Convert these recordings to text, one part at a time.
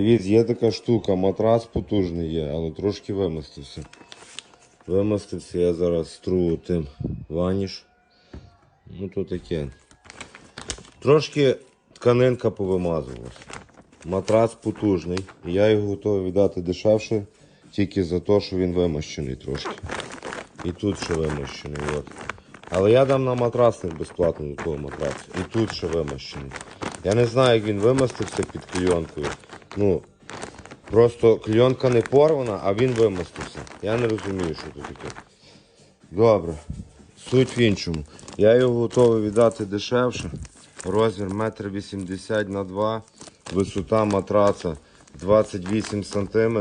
Дивіться, є така штука, матрас потужний є, але трошки вимостився. Вимостився, я зараз стру тим ваніш. Ну то таке. Трошки тканинка повимазувалась. Матрас потужний. Я його готовий віддати дешевше, тільки за те, що він вимощений трошки. І тут ще вимощений. От. Але я дам на матрасник безплатно до того матрасу. І тут ще вимощений. Я не знаю, як він вимостився під клейонкою. Ну, просто клейонка не порвана, а він вимостився. Я не розумію, що тут таке. Добре. Суть в іншому. Я його готовий віддати дешевше. Розмір 1,80 на 2 висота матраца 28 см.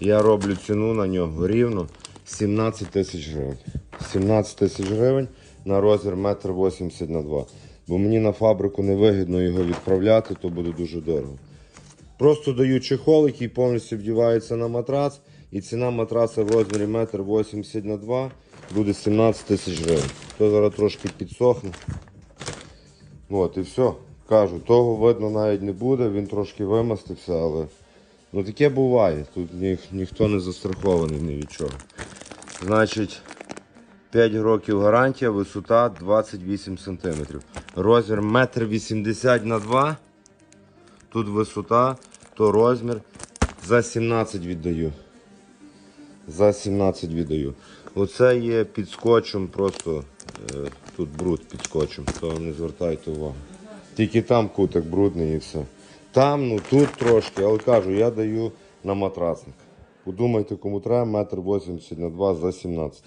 Я роблю ціну на нього рівно 17 тисяч гривень. 17 тисяч гривень на розмір 1,80 на 2. Бо мені на фабрику невигідно його відправляти, то буде дуже дорого. Просто даю чехол, який повністю вдівається на матрац, і ціна матраса в розмірі 1,80 на 2 буде 17 тисяч гривень. То зараз трошки підсохне. От і все. Кажу, того видно навіть не буде, він трошки вимастився, але ну таке буває. Тут ні, ніхто не застрахований ні від чого. Значить, 5 років гарантія, висота 28 см. Розмір 1,80 на 2 Тут висота, то розмір. За 17 віддаю. За 17 віддаю. Оце є під скотчем, просто е, тут бруд під скотчем, то не звертайте увагу. Тільки там кутик брудний і все. Там, ну тут трошки, але кажу, я даю на матрасник. Подумайте, кому треба, метр 80 на 2 за 17.